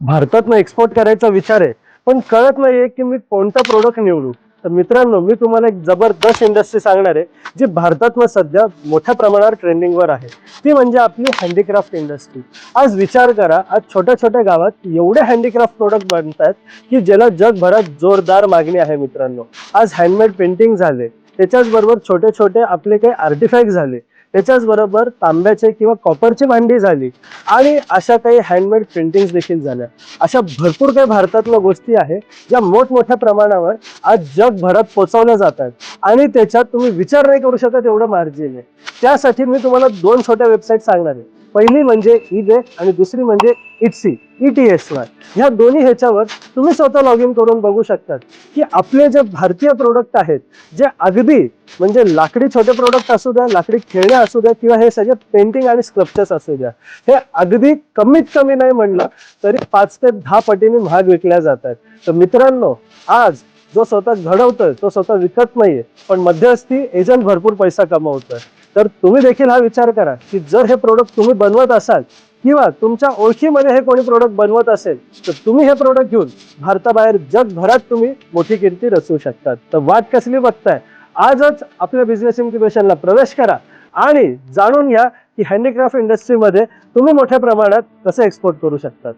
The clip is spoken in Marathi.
भारतातनं एक्सपोर्ट करायचा विचार आहे. पण कळत नाहीये की मी कोणता प्रोडक्ट निवडू. तर मित्रांनो मी तुम्हाला एक जबरदस्त इंडस्ट्री सांगणार आहे जी भारतातनं सध्या मोठ्या प्रमाणावर ट्रेंडिंगवर आहे. ती म्हणजे आपली हँडीक्राफ्ट इंडस्ट्री आज विचार करा आज छोट्या छोट्या गावात एवढे हँडीक्राफ्ट प्रोडक्ट बनतात की ज्याला जगभरात जोरदार मागणी आहे मित्रांनो. आज हँडमेड पेंटिंग झाले त्याच्याचबरोबर छोटे छोटे आपले काही आर्टिफॅक्ट झाले. त्याच्याच बरोबर तांब्याचे किंवा कॉपरची भांडी झाली. आणि अशा काही हँडमेड पेंटिंग्स देखील झाल्या. अशा भरपूर काही भारतातल्या गोष्टी आहे ज्या मोठमोठ्या प्रमाणावर आज जगभरात पोहोचवल्या जातात आणि त्याच्यात तुम्ही विचार नाही करू शकत एवढं मार्जिन आहे. त्यासाठी मी तुम्हाला दोन छोट्या वेबसाईट सांगणार आहे. पहिली म्हणजे ईबे आणि दुसरी म्हणजे Etsy E T S Y ह्या दोन्ही ह्याच्यावर तुम्ही स्वतः लॉग इन करून बघू शकतात की आपले जे भारतीय प्रोडक्ट आहेत जे अगदी म्हणजे लाकडी छोटे प्रोडक्ट असू द्या लाकडी खेळणे असू द्या किंवा हे सगळे पेंटिंग आणि स्कल्पचर्स असू द्या हे अगदी कमीत कमी नाही म्हणलं तरी पाच ते दहा पटीने महाग विकल्या जातात. तर मित्रांनो आज जो स्वतः घडवतोय तो स्वतः विकत नाहीये पण मध्यस्थी एजंट भरपूर पैसा कमवतोय. तर तुम्ही देखील हा विचार करा की जर हे प्रोडक्ट तुम्ही बनवत असाल किंवा तुमच्या ओळखीमध्ये हे कोणी प्रोडक्ट बनवत असेल तर तुम्ही हे प्रोडक्ट घेऊन भारताबाहेर जगभरात तुम्ही मोठी कीर्ती रचवू शकतात. तर वाट कसली बघताय? आजच आपल्या बिझनेस इन्क्युबेशनला प्रवेश करा आणि जाणून घ्या की हँडीक्राफ्ट इंडस्ट्रीमध्ये तुम्ही मोठ्या प्रमाणात कसं एक्सपोर्ट करू शकतात.